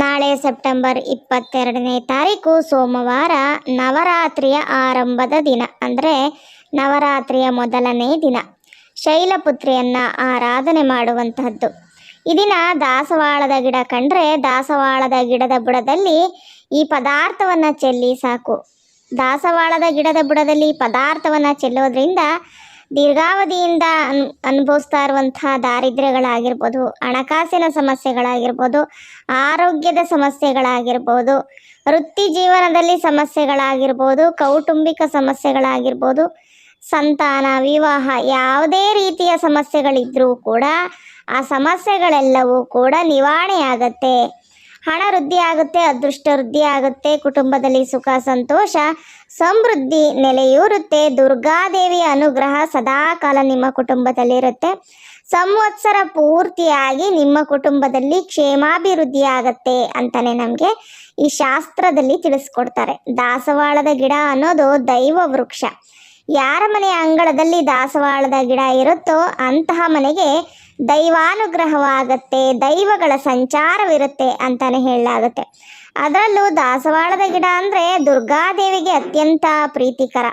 ನಾಳೆ ಸೆಪ್ಟೆಂಬರ್ ಇಪ್ಪತ್ತೆರಡನೇ ತಾರೀಕು ಸೋಮವಾರ ನವರಾತ್ರಿಯ ಆರಂಭದ ದಿನ, ಅಂದರೆ ನವರಾತ್ರಿಯ ಮೊದಲನೇ ದಿನ. ಶೈಲಪುತ್ರಿಯನ್ನು ಆರಾಧನೆ ಮಾಡುವಂತಹದ್ದು. ಈ ದಿನ ದಾಸವಾಳದ ಗಿಡ ಕಂಡ್ರೆ ದಾಸವಾಳದ ಗಿಡದ ಬುಡದಲ್ಲಿ ಈ ಪದಾರ್ಥವನ್ನು ಚೆಲ್ಲಿ ಸಾಕು. ದಾಸವಾಳದ ಗಿಡದ ಬುಡದಲ್ಲಿ ಪದಾರ್ಥವನ್ನು ಚೆಲ್ಲೋದ್ರಿಂದ ದೀರ್ಘಾವಧಿಯಿಂದ ಅನ್, ಅನುಭವಿಸ್ತಾ ಇರುವಂತಹ ದಾರಿದ್ರ್ಯಗಳಾಗಿರ್ಬೋದು, ಹಣಕಾಸಿನ ಸಮಸ್ಯೆಗಳಾಗಿರ್ಬೋದು, ಆರೋಗ್ಯದ ಸಮಸ್ಯೆಗಳಾಗಿರ್ಬೋದು, ವೃತ್ತಿ ಜೀವನದಲ್ಲಿ ಸಮಸ್ಯೆಗಳಾಗಿರ್ಬೋದು, ಕೌಟುಂಬಿಕ ಸಮಸ್ಯೆಗಳಾಗಿರ್ಬೋದು, ಸಂತಾನ, ವಿವಾಹ ಯಾವುದೇ ರೀತಿಯ ಸಮಸ್ಯೆಗಳಿದ್ರೂ ಕೂಡ ಆ ಸಮಸ್ಯೆಗಳೆಲ್ಲವೂ ಕೂಡ ನಿವಾರಣೆಯಾಗತ್ತೆ. ಹಣ ವೃದ್ಧಿ ಆಗುತ್ತೆ, ಅದೃಷ್ಟ ವೃದ್ಧಿ ಆಗುತ್ತೆ, ಕುಟುಂಬದಲ್ಲಿ ಸುಖ, ಸಂತೋಷ, ಸಮೃದ್ಧಿ ನೆಲೆಯೂರುತ್ತೆ. ದುರ್ಗಾದೇವಿಯ ಅನುಗ್ರಹ ಸದಾಕಾಲ ನಿಮ್ಮ ಕುಟುಂಬದಲ್ಲಿರುತ್ತೆ. ಸಂವತ್ಸರ ಪೂರ್ತಿಯಾಗಿ ನಿಮ್ಮ ಕುಟುಂಬದಲ್ಲಿ ಕ್ಷೇಮಾಭಿವೃದ್ಧಿ ಆಗತ್ತೆ ಅಂತಾನೆ ನಮಗೆ ಈ ಶಾಸ್ತ್ರದಲ್ಲಿ ತಿಳಿಸ್ಕೊಡ್ತಾರೆ. ದಾಸವಾಳದ ಗಿಡ ಅನ್ನೋದು ದೈವ ವೃಕ್ಷ. ಯಾರ ಮನೆಯ ಅಂಗಳದಲ್ಲಿ ದಾಸವಾಳದ ಗಿಡ ಇರುತ್ತೋ ಅಂತಹ ಮನೆಗೆ ದೈವಾನುಗ್ರಹವಾಗತ್ತೆ, ದೈವಗಳ ಸಂಚಾರವಿರುತ್ತೆ ಅಂತಾನೆ ಹೇಳಲಾಗುತ್ತೆ. ಅದರಲ್ಲೂ ದಾಸವಾಳದ ಗಿಡ ಅಂದರೆ ದುರ್ಗಾದೇವಿಗೆ ಅತ್ಯಂತ ಪ್ರೀತಿಕರ.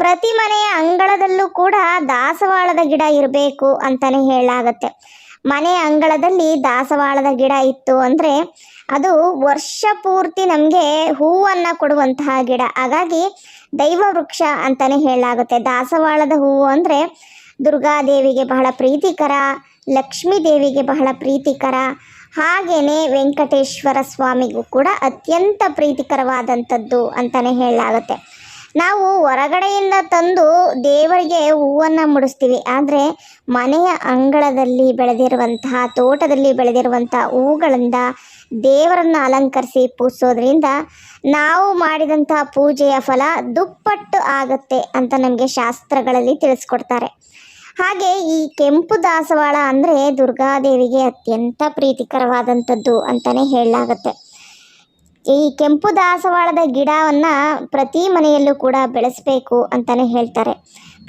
ಪ್ರತಿ ಮನೆಯ ಅಂಗಳದಲ್ಲೂ ಕೂಡ ದಾಸವಾಳದ ಗಿಡ ಇರಬೇಕು ಅಂತಾನೆ ಹೇಳಲಾಗತ್ತೆ. ಮನೆ ಅಂಗಳದಲ್ಲಿ ದಾಸವಾಳದ ಗಿಡ ಇತ್ತು ಅಂದರೆ ಅದು ವರ್ಷ ಪೂರ್ತಿ ನಮಗೆ ಹೂವನ್ನು ಕೊಡುವಂತಹ ಗಿಡ. ಹಾಗಾಗಿ ದೈವ ವೃಕ್ಷ ಅಂತಾನೆ ಹೇಳಲಾಗುತ್ತೆ. ದಾಸವಾಳದ ಹೂವು ಅಂದರೆ ದುರ್ಗಾದೇವಿಗೆ ಬಹಳ ಪ್ರೀತಿಕರ, ಲಕ್ಷ್ಮೀ ದೇವಿಗೆ ಬಹಳ ಪ್ರೀತಿಕರ ಹಾಗೆಯೇ ವೆಂಕಟೇಶ್ವರ ಸ್ವಾಮಿಗೂ ಕೂಡ ಅತ್ಯಂತ ಪ್ರೀತಿಕರವಾದಂಥದ್ದು ಅಂತಲೇ ಹೇಳಲಾಗುತ್ತೆ. ನಾವು ಹೊರಗಡೆಯಿಂದ ತಂದು ದೇವರಿಗೆ ಹೂವನ್ನು ಮುಡಿಸ್ತೀವಿ. ಆದರೆ ಮನೆಯ ಅಂಗಳದಲ್ಲಿ ಬೆಳೆದಿರುವಂತಹ, ತೋಟದಲ್ಲಿ ಬೆಳೆದಿರುವಂತಹ ಹೂಗಳಿಂದ ದೇವರನ್ನು ಅಲಂಕರಿಸಿ ಪೂಜಿಸೋದ್ರಿಂದ ನಾವು ಮಾಡಿದಂತಹ ಪೂಜೆಯ ಫಲ ದುಪ್ಪಟ್ಟು ಆಗುತ್ತೆ ಅಂತ ನಮಗೆ ಶಾಸ್ತ್ರಗಳಲ್ಲಿ ತಿಳಿಸ್ಕೊಡ್ತಾರೆ. ಹಾಗೆ ಈ ಕೆಂಪು ದಾಸವಾಳ ಅಂದರೆ ದುರ್ಗಾದೇವಿಗೆ ಅತ್ಯಂತ ಪ್ರೀತಿಕರವಾದಂಥದ್ದು ಅಂತಲೇ ಹೇಳಲಾಗತ್ತೆ. ಈ ಕೆಂಪು ದಾಸವಾಳದ ಗಿಡವನ್ನು ಪ್ರತಿ ಮನೆಯಲ್ಲೂ ಕೂಡ ಬೆಳೆಸಬೇಕು ಅಂತಲೇ ಹೇಳ್ತಾರೆ.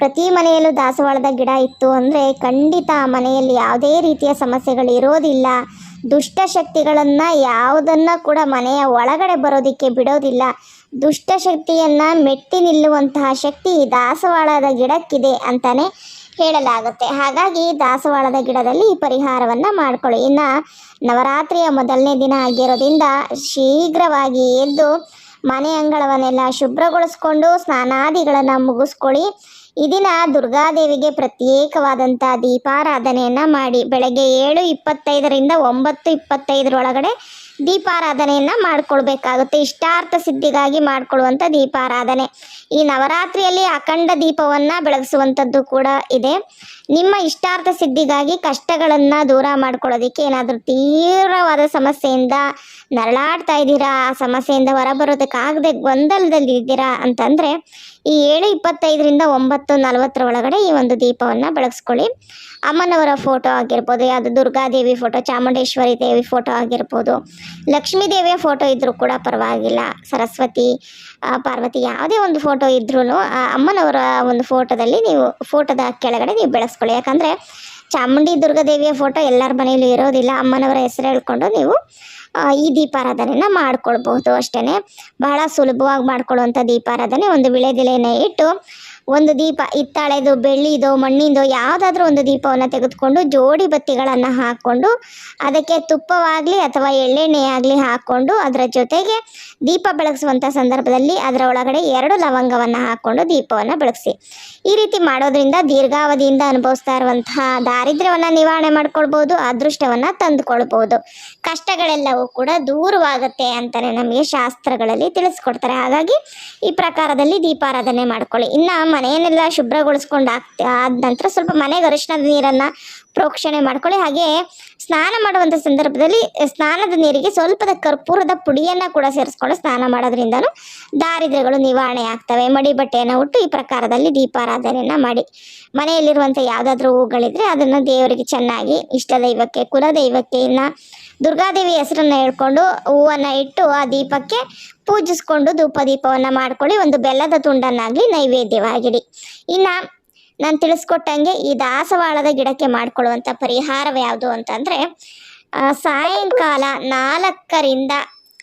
ಪ್ರತಿ ಮನೆಯಲ್ಲೂ ದಾಸವಾಳದ ಗಿಡ ಇತ್ತು ಅಂದರೆ ಖಂಡಿತ ಮನೆಯಲ್ಲಿ ಯಾವುದೇ ರೀತಿಯ ಸಮಸ್ಯೆಗಳು ಇರೋದಿಲ್ಲ. ದುಷ್ಟಶಕ್ತಿಗಳನ್ನು ಯಾವುದನ್ನು ಕೂಡ ಮನೆಯ ಒಳಗಡೆ ಬರೋದಕ್ಕೆ ಬಿಡೋದಿಲ್ಲ. ದುಷ್ಟಶಕ್ತಿಯನ್ನು ಮೆಟ್ಟಿ ನಿಲ್ಲುವಂತಹ ಶಕ್ತಿ ದಾಸವಾಳದ ಗಿಡಕ್ಕಿದೆ ಅಂತಾನೆ ಹೇಳಲಾಗುತ್ತೆ ಹಾಗಾಗಿ ದಾಸವಾಳದ ಗಿಡದಲ್ಲಿ ಈ ಪರಿಹಾರವನ್ನು ಮಾಡ್ಕೊಳ್ಳಿ. ಇನ್ನು ನವರಾತ್ರಿಯ ಮೊದಲನೇ ದಿನ ಆಗಿರೋದ್ರಿಂದ ಶೀಘ್ರವಾಗಿ ಎದ್ದು ಮನೆ ಅಂಗಳವನ್ನೆಲ್ಲ ಶುಭ್ರಗೊಳಿಸ್ಕೊಂಡು ಸ್ನಾನಾದಿಗಳನ್ನು ಮುಗಿಸ್ಕೊಳ್ಳಿ. ಈ ದಿನ ದುರ್ಗಾದೇವಿಗೆ ಪ್ರತ್ಯೇಕವಾದಂಥ ದೀಪಾರಾಧನೆಯನ್ನು ಮಾಡಿ. ಬೆಳಗ್ಗೆ ಏಳು ಇಪ್ಪತ್ತೈದರಿಂದ ಒಂಬತ್ತು ಇಪ್ಪತ್ತೈದರೊಳಗಡೆ ದೀಪಾರಾಧನೆಯನ್ನು ಮಾಡಿಕೊಳ್ಬೇಕಾಗುತ್ತೆ. ಇಷ್ಟಾರ್ಥ ಸಿದ್ಧಿಗಾಗಿ ಮಾಡಿಕೊಳ್ಳುವಂಥ ದೀಪಾರಾಧನೆ. ಈ ನವರಾತ್ರಿಯಲ್ಲಿ ಅಖಂಡ ದೀಪವನ್ನು ಬೆಳಗಿಸುವಂಥದ್ದು ಕೂಡ ಇದೆ. ನಿಮ್ಮ ಇಷ್ಟಾರ್ಥ ಸಿದ್ಧಿಗಾಗಿ ಕಷ್ಟಗಳನ್ನು ದೂರ ಮಾಡ್ಕೊಳ್ಳೋದಕ್ಕೆ ಏನಾದರೂ ತೀವ್ರವಾದ ಸಮಸ್ಯೆಯಿಂದ ನರಳಾಡ್ತಾ ಇದ್ದೀರಾ? ಆ ಸಮಸ್ಯೆಯಿಂದ ಹೊರಬರೋದಕ್ಕಾಗದೆ ಗೊಂದಲದಲ್ಲಿ ಇದ್ದೀರಾ ಅಂತಂದರೆ, ಈ ಏಳು ಇಪ್ಪತ್ತೈದರಿಂದ ಒಂಬತ್ತು ನಲವತ್ತರ ಒಳಗಡೆ ಈ ಒಂದು ದೀಪವನ್ನು ಬೆಳಗಿಸ್ಕೊಳ್ಳಿ. ಅಮ್ಮನವರ ಫೋಟೋ ಆಗಿರ್ಬೋದು, ಯಾವುದು ದುರ್ಗಾದೇವಿ ಫೋಟೋ ಚಾಮುಂಡೇಶ್ವರಿ ದೇವಿ ಫೋಟೋ ಆಗಿರ್ಬೋದು ಲಕ್ಷ್ಮೀ ದೇವಿಯ ಫೋಟೋ ಇದ್ದರೂ ಕೂಡ ಪರವಾಗಿಲ್ಲ. ಸರಸ್ವತಿ ಪಾರ್ವತಿ ಯಾವುದೇ ಒಂದು ಫೋಟೋ ಇದ್ರೂ ಅಮ್ಮನವರ ಒಂದು ಫೋಟೋದಲ್ಲಿ ನೀವು ಫೋಟೋದ ಕೆಳಗಡೆ ನೀವು ಬೆಳೆಸ್ಕೊಳ್ಳಿ. ಯಾಕಂದರೆ ಚಾಮುಂಡಿ ದುರ್ಗಾದೇವಿಯ ಫೋಟೋ ಎಲ್ಲರ ಮನೆಯಲ್ಲೂ ಇರೋದಿಲ್ಲ. ಅಮ್ಮನವರ ಹೆಸರು ಹೇಳ್ಕೊಂಡು ನೀವು ಈ ದೀಪಾರಾಧನೆನ ಮಾಡ್ಕೊಳ್ಬಹುದು ಅಷ್ಟೇ ಬಹಳ ಸುಲಭವಾಗಿ ಮಾಡ್ಕೊಳ್ಳುವಂಥ ದೀಪಾರಾಧನೆ ಒಂದು ವಿಳೆದೆಲೆಯನ್ನು ಇಟ್ಟು ಒಂದು ದೀಪ ಹಿತ್ತಾಳೆದು, ಬೆಳ್ಳಿದು, ಮಣ್ಣಿಂದು, ಯಾವುದಾದ್ರೂ ಒಂದು ದೀಪವನ್ನು ತೆಗೆದುಕೊಂಡು ಜೋಡಿ ಬತ್ತಿಗಳನ್ನು ಹಾಕ್ಕೊಂಡು ಅದಕ್ಕೆ ತುಪ್ಪವಾಗಲಿ ಅಥವಾ ಎಳ್ಳೆಣ್ಣೆ ಆಗಲಿ ಹಾಕ್ಕೊಂಡು ಅದರ ಜೊತೆಗೆ ದೀಪ ಬೆಳಗಿಸುವಂಥ ಸಂದರ್ಭದಲ್ಲಿ ಅದರ ಒಳಗಡೆ ಎರಡು ಲವಂಗವನ್ನು ಹಾಕ್ಕೊಂಡು ದೀಪವನ್ನು ಬೆಳಗಿಸಿ. ಈ ರೀತಿ ಮಾಡೋದ್ರಿಂದ ದೀರ್ಘಾವಧಿಯಿಂದ ಅನುಭವಿಸ್ತಾ ಇರುವಂತಹ ದಾರಿದ್ರ್ಯವನ್ನು ನಿವಾರಣೆ ಮಾಡ್ಕೊಳ್ಬೋದು, ಅದೃಷ್ಟವನ್ನು ತಂದುಕೊಳ್ಬೋದು. ಕಷ್ಟಗಳೆಲ್ಲವೂ ಕೂಡ ದೂರವಾಗುತ್ತೆ ಅಂತಲೇ ನಮಗೆ ಶಾಸ್ತ್ರಗಳಲ್ಲಿ ತಿಳಿಸ್ಕೊಡ್ತಾರೆ. ಹಾಗಾಗಿ ಈ ಪ್ರಕಾರದಲ್ಲಿ ದೀಪಾರಾಧನೆ ಮಾಡ್ಕೊಳ್ಳಿ. ಇನ್ನು ಮನೆಯನ್ನೆಲ್ಲ ಶುಭ್ರಗೊಳಿಸ್ಕೊಂಡು ಆಗ್ತಿ, ಆದ ನಂತರ ಸ್ವಲ್ಪ ಮನೆಗೆ ಅರಿಶಿಣದ ನೀರನ್ನು ಪ್ರೋಕ್ಷಣೆ ಮಾಡ್ಕೊಳ್ಳಿ. ಹಾಗೆ ಸ್ನಾನ ಮಾಡುವಂಥ ಸಂದರ್ಭದಲ್ಲಿ ಸ್ನಾನದ ನೀರಿಗೆ ಸ್ವಲ್ಪದ ಕರ್ಪೂರದ ಪುಡಿಯನ್ನು ಕೂಡ ಸೇರಿಸ್ಕೊಂಡು ಸ್ನಾನ ಮಾಡೋದ್ರಿಂದನೂ ದಾರಿದ್ರ್ಯಗಳು ನಿವಾರಣೆ ಆಗ್ತವೆ. ಮಡಿ ಬಟ್ಟೆಯನ್ನು ಉಟ್ಟು ಈ ಪ್ರಕಾರದಲ್ಲಿ ದೀಪಾರಾಧನೆಯನ್ನು ಮಾಡಿ. ಮನೆಯಲ್ಲಿರುವಂಥ ಯಾವುದಾದ್ರೂ ಹೂಗಳಿದ್ರೆ ಅದನ್ನು ದೇವರಿಗೆ ಚೆನ್ನಾಗಿ ಇಷ್ಟ ದೈವಕ್ಕೆ ಕುಲದೈವಕ್ಕೆ ಇನ್ನು ದುರ್ಗಾದೇವಿ ಹೆಸರನ್ನು ಹೇಳ್ಕೊಂಡು ಹೂವನ್ನು ಇಟ್ಟು ಆ ದೀಪಕ್ಕೆ ಪೂಜಿಸ್ಕೊಂಡು ಧೂಪ ದೀಪವನ್ನು ಮಾಡ್ಕೊಳ್ಳಿ. ಒಂದು ಬೆಲ್ಲದ ತುಂಡನ್ನಾಗಲಿ ನೈವೇದ್ಯವಾಗಿಡಿ. ಇನ್ನು ನಾನು ತಿಳಿಸ್ಕೊಟ್ಟಂಗೆ ಈ ದಾಸವಾಳದ ಗಿಡಕ್ಕೆ ಮಾಡ್ಕೊಳ್ಳುವಂಥ ಪರಿಹಾರ ಯಾವುದು ಅಂತಂದರೆ ಸಾಯಂಕಾಲ ನಾಲ್ಕರಿಂದ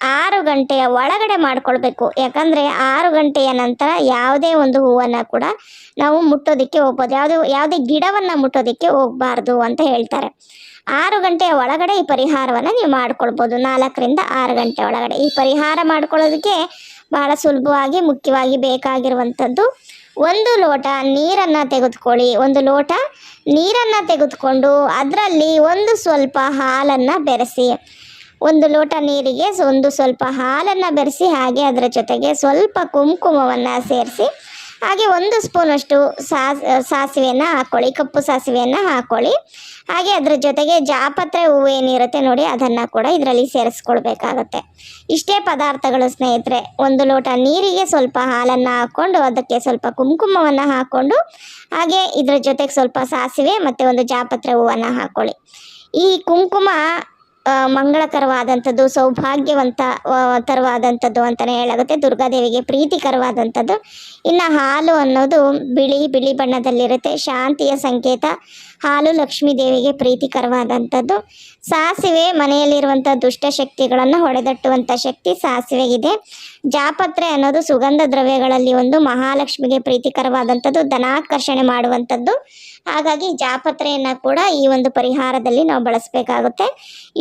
ಆರು ಗಂಟೆಯ ಒಳಗಡೆ ಮಾಡ್ಕೊಳ್ಬೇಕು. ಯಾಕಂದರೆ ಆರು ಗಂಟೆಯ ನಂತರ ಯಾವುದೇ ಒಂದು ಹೂವನ್ನು ಕೂಡ ನಾವು ಮುಟ್ಟೋದಕ್ಕೆ ಹೋಗ್ಬೋದು. ಯಾವುದೇ ಯಾವುದೇ ಗಿಡವನ್ನು ಮುಟ್ಟೋದಕ್ಕೆ ಹೋಗಬಾರ್ದು ಅಂತ ಹೇಳ್ತಾರೆ. ಆರು ಗಂಟೆಯ ಒಳಗಡೆ ಈ ಪರಿಹಾರವನ್ನು ನೀವು ಮಾಡ್ಕೊಳ್ಬೋದು. ನಾಲ್ಕರಿಂದ ಆರು ಗಂಟೆ ಒಳಗಡೆ. ಈ ಪರಿಹಾರ ಮಾಡ್ಕೊಳ್ಳೋದಕ್ಕೆ ಬಹಳ ಸುಲಭವಾಗಿ, ಮುಖ್ಯವಾಗಿ ಬೇಕಾಗಿರುವಂಥದ್ದು ಒಂದು ಲೋಟ ನೀರನ್ನು ತೆಗೆದುಕೊಳ್ಳಿ. ಒಂದು ಲೋಟ ನೀರನ್ನು ತೆಗೆದುಕೊಂಡು ಅದರಲ್ಲಿ ಒಂದು ಸ್ವಲ್ಪ ಹಾಲನ್ನು ಬೆರೆಸಿ. ಒಂದು ಲೋಟ ನೀರಿಗೆ ಒಂದು ಸ್ವಲ್ಪ ಹಾಲನ್ನು ಬೆರೆಸಿ ಹಾಗೆ ಅದರ ಜೊತೆಗೆ ಸ್ವಲ್ಪ ಕುಂಕುಮವನ್ನು ಸೇರಿಸಿ ಹಾಗೆ ಒಂದು ಸ್ಪೂನಷ್ಟು ಸಾಸ್ ಸಾಸಿವೆಯನ್ನು ಹಾಕ್ಕೊಳ್ಳಿ ಕಪ್ಪು ಸಾಸಿವೆಯನ್ನು ಹಾಕ್ಕೊಳ್ಳಿ ಹಾಗೆ ಅದರ ಜೊತೆಗೆ ಜಾಪತ್ರೆ ಹೂವು ಏನಿರುತ್ತೆ ನೋಡಿ ಅದನ್ನು ಕೂಡ ಇದರಲ್ಲಿ ಸೇರಿಸ್ಕೊಳ್ಬೇಕಾಗತ್ತೆ. ಇಷ್ಟೇ ಪದಾರ್ಥಗಳು ಸ್ನೇಹಿತರೆ, ಒಂದು ಲೋಟ ನೀರಿಗೆ ಸ್ವಲ್ಪ ಹಾಲನ್ನು ಹಾಕ್ಕೊಂಡು ಅದಕ್ಕೆ ಸ್ವಲ್ಪ ಕುಂಕುಮವನ್ನು ಹಾಕ್ಕೊಂಡು ಹಾಗೆ ಇದರ ಜೊತೆಗೆ ಸ್ವಲ್ಪ ಸಾಸಿವೆ ಮತ್ತು ಒಂದು ಜಾಪತ್ರೆ ಹೂವನ್ನು ಹಾಕ್ಕೊಳ್ಳಿ ಈ ಕುಂಕುಮ ಮಂಗಳಕರವಾದಂಥದ್ದು ಸೌಭಾಗ್ಯವಂತ ತರವಾದಂಥದ್ದು ಅಂತಲೇ ಹೇಳಾಗುತ್ತೆ ದುರ್ಗಾದೇವಿಗೆ ಪ್ರೀತಿಕರವಾದಂಥದ್ದು. ಇನ್ನು ಹಾಲು ಅನ್ನೋದು ಬಿಳಿ ಬಿಳಿ ಬಣ್ಣದಲ್ಲಿರುತ್ತೆ. ಶಾಂತಿಯ ಸಂಕೇತ. ಹಾಲು ಲಕ್ಷ್ಮೀ ದೇವಿಗೆ ಪ್ರೀತಿಕರವಾದಂಥದ್ದು. ಸಾಸಿವೆ ಮನೆಯಲ್ಲಿರುವಂಥ ದುಷ್ಟಶಕ್ತಿಗಳನ್ನು ಹೊಡೆದಟ್ಟುವಂಥ ಶಕ್ತಿ ಸಾಸಿವೆಗಿದೆ. ಜಾಪತ್ರೆ ಅನ್ನೋದು ಸುಗಂಧ ದ್ರವ್ಯಗಳಲ್ಲಿ ಒಂದು ಮಹಾಲಕ್ಷ್ಮಿಗೆ ಪ್ರೀತಿಕರವಾದಂಥದ್ದು, ಧನಾಕರ್ಷಣೆ ಮಾಡುವಂಥದ್ದು. ಹಾಗಾಗಿ ಜಾಪತ್ರೆಯನ್ನು ಕೂಡ ಈ ಒಂದು ಪರಿಹಾರದಲ್ಲಿ ನಾವು ಬಳಸಬೇಕಾಗುತ್ತೆ.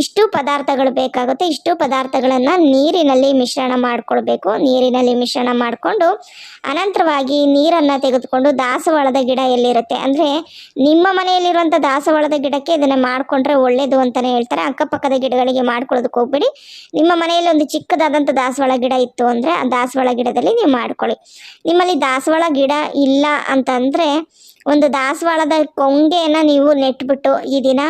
ಇಷ್ಟು ಪದಾರ್ಥಗಳು ಬೇಕಾಗುತ್ತೆ. ಇಷ್ಟು ಪದಾರ್ಥಗಳನ್ನು ನೀರಿನಲ್ಲಿ ಮಿಶ್ರಣ ಮಾಡಿಕೊಳ್ಬೇಕು. ನೀರಿನಲ್ಲಿ ಮಿಶ್ರಣ ಮಾಡಿಕೊಂಡು ಅನಂತರವಾಗಿ ನೀರನ್ನು ತೆಗೆದುಕೊಂಡು ದಾಸವಾಳದ ಗಿಡ ಎಲ್ಲಿರುತ್ತೆ? ಅಂದರೆ ನಿಮ್ಮ ಮನೆಯಲ್ಲಿರುವಂಥ ದಾಸವಾಳದ ಗಿಡಕ್ಕೆ ಇದನ್ನ ಮಾಡ್ಕೊಂಡ್ರೆ ಒಳ್ಳೇದು ಅಂತಾನೆ ಹೇಳ್ತಾರೆ. ಅಕ್ಕಪಕ್ಕದ ಗಿಡಗಳಿಗೆ ಮಾಡ್ಕೊಳ್ಳೋದಕ್ಕೆ ಹೋಗ್ಬೇಡಿ. ನಿಮ್ಮ ಮನೆಯಲ್ಲಿ ಒಂದು ಚಿಕ್ಕದಾದಂತ ದಾಸವಾಳ ಗಿಡ ಇತ್ತು ಅಂದ್ರೆ ಆ ದಾಸವಾಳ ಗಿಡದಲ್ಲಿ ನೀವು ಮಾಡ್ಕೊಳ್ಳಿ. ನಿಮ್ಮಲ್ಲಿ ದಾಸವಾಳ ಗಿಡ ಇಲ್ಲ ಅಂತಂದರೆ ಒಂದು ದಾಸವಾಳದ ಕೊಂಗೆಯನ್ನು ನೀವು ನೆಟ್ಬಿಟ್ಟು ಈ ದಿನ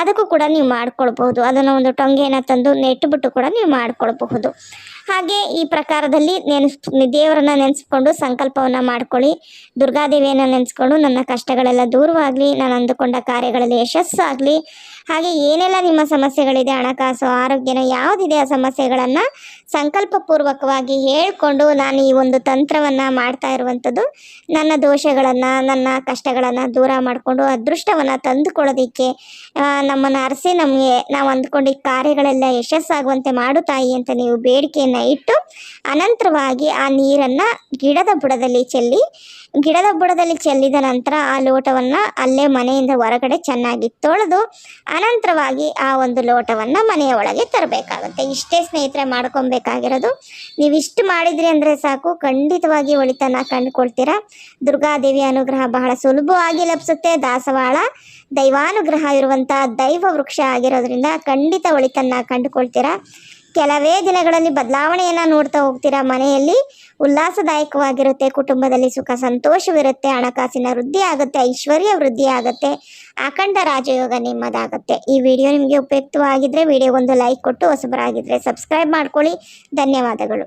ಅದಕ್ಕೂ ಕೂಡ ನೀವು ಮಾಡ್ಕೊಳ್ಬಹುದು. ಅದನ್ನು ಒಂದು ಟೊಂಗೆಯನ್ನು ತಂದು ನೆಟ್ಬಿಟ್ಟು ಕೂಡ ನೀವು ಮಾಡ್ಕೊಳ್ಬಹುದು. ಹಾಗೆ ಈ ಪ್ರಕಾರದಲ್ಲಿ ನೆನೆಸ್, ದೇವರನ್ನ ನೆನೆಸ್ಕೊಂಡು ಸಂಕಲ್ಪವನ್ನು ಮಾಡ್ಕೊಳ್ಳಿ. ದುರ್ಗಾದೇವಿಯನ್ನು ನೆನೆಸ್ಕೊಂಡು ನನ್ನ ಕಷ್ಟಗಳೆಲ್ಲ ದೂರವಾಗಲಿ, ನಾನು ಅಂದುಕೊಂಡ ಕಾರ್ಯಗಳಲ್ಲಿ ಯಶಸ್ಸಾಗಲಿ. ಹಾಗೆ ಏನೆಲ್ಲ ನಿಮ್ಮ ಸಮಸ್ಯೆಗಳಿದೆ, ಹಣಕಾಸು, ಆರೋಗ್ಯನ ಯಾವುದಿದೆ ಆ ಸಮಸ್ಯೆಗಳನ್ನು ಸಂಕಲ್ಪಪೂರ್ವಕವಾಗಿ ಹೇಳಿಕೊಂಡು ನಾನು ಈ ಒಂದು ತಂತ್ರವನ್ನು ಮಾಡ್ತಾ ಇರುವಂಥದ್ದು, ನನ್ನ ದೋಷಗಳನ್ನು, ನನ್ನ ಕಷ್ಟಗಳನ್ನು ದೂರ ಮಾಡಿಕೊಂಡು ಅದೃಷ್ಟವನ್ನು ತಂದುಕೊಳ್ಳೋದಕ್ಕೆ ನಮ್ಮನ್ನು ಅರಸಿ ನಮಗೆ ನಾವು ಅಂದ್ಕೊಂಡಿದ್ದ ಕಾರ್ಯಗಳೆಲ್ಲ ಯಶಸ್ಸಾಗುವಂತೆ ಮಾಡು ತಾಯಿ ಅಂತ ನೀವು ಬೇಡಿಕೆಯನ್ನು ಇಟ್ಟು, ಅನಂತರವಾಗಿ ಆ ನೀರನ್ನು ಗಿಡದ ಬುಡದಲ್ಲಿ ಚೆಲ್ಲಿ, ಗಿಡದ ಬುಡದಲ್ಲಿ ಚೆಲ್ಲಿದ ನಂತರ ಆ ಲೋಟವನ್ನು ಅಲ್ಲೇ ಮನೆಯಿಂದ ಹೊರಗಡೆ ಚೆನ್ನಾಗಿ ತೊಳೆದು, ಅನಂತರವಾಗಿ ಆ ಒಂದು ಲೋಟವನ್ನು ಮನೆಯ ಒಳಗೆ ತರಬೇಕಾಗುತ್ತೆ. ಇಷ್ಟೇ ಸ್ನೇಹಿತರೆ, ಮಾಡ್ಕೊಬೇಕಾಗಿರೋದು. ನೀವಿಷ್ಟು ಮಾಡಿದ್ರಿ ಅಂದರೆ ಸಾಕು. ಖಂಡಿತವಾಗಿ ಒಳಿತನ ಕಂಡುಕೊಳ್ತೀರಾ. ದುರ್ಗಾದೇವಿ ಅನುಗ್ರಹ ಬಹಳ ಸುಲಭವಾಗಿ ಲಭಿಸುತ್ತೆ. ದಾಸವಾಳ ದೈವಾನುಗ್ರಹ ಇರುವಂಥ ದೈವ ವೃಕ್ಷ ಆಗಿರೋದ್ರಿಂದ ಖಂಡಿತ ಒಳಿತನ್ನ ಕಂಡುಕೊಳ್ತೀರಾ. ಕೆಲವೇ ದಿನಗಳಲ್ಲಿ ಬದಲಾವಣೆಯನ್ನು ನೋಡ್ತಾ ಹೋಗ್ತೀರಾ. ಮನೆಯಲ್ಲಿ ಉಲ್ಲಾಸದಾಯಕವಾಗಿರುತ್ತೆ. ಕುಟುಂಬದಲ್ಲಿ ಸುಖ ಸಂತೋಷವಿರುತ್ತೆ. ಹಣಕಾಸಿನ ವೃದ್ಧಿ ಆಗುತ್ತೆ. ಐಶ್ವರ್ಯ ವೃದ್ಧಿ ಆಗುತ್ತೆ. ಅಖಂಡ ರಾಜಯೋಗ ನಿಮ್ಮದಾಗುತ್ತೆ. ಈ ವಿಡಿಯೋ ನಿಮಗೆ ಉಪಯುಕ್ತವಾಗಿದ್ದರೆ ವಿಡಿಯೋಗೊಂದು ಲೈಕ್ ಕೊಟ್ಟು ಹೊಸಬರಾಗಿದ್ರೆ ಸಬ್ಸ್ಕ್ರೈಬ್ ಮಾಡ್ಕೊಳ್ಳಿ. ಧನ್ಯವಾದಗಳು.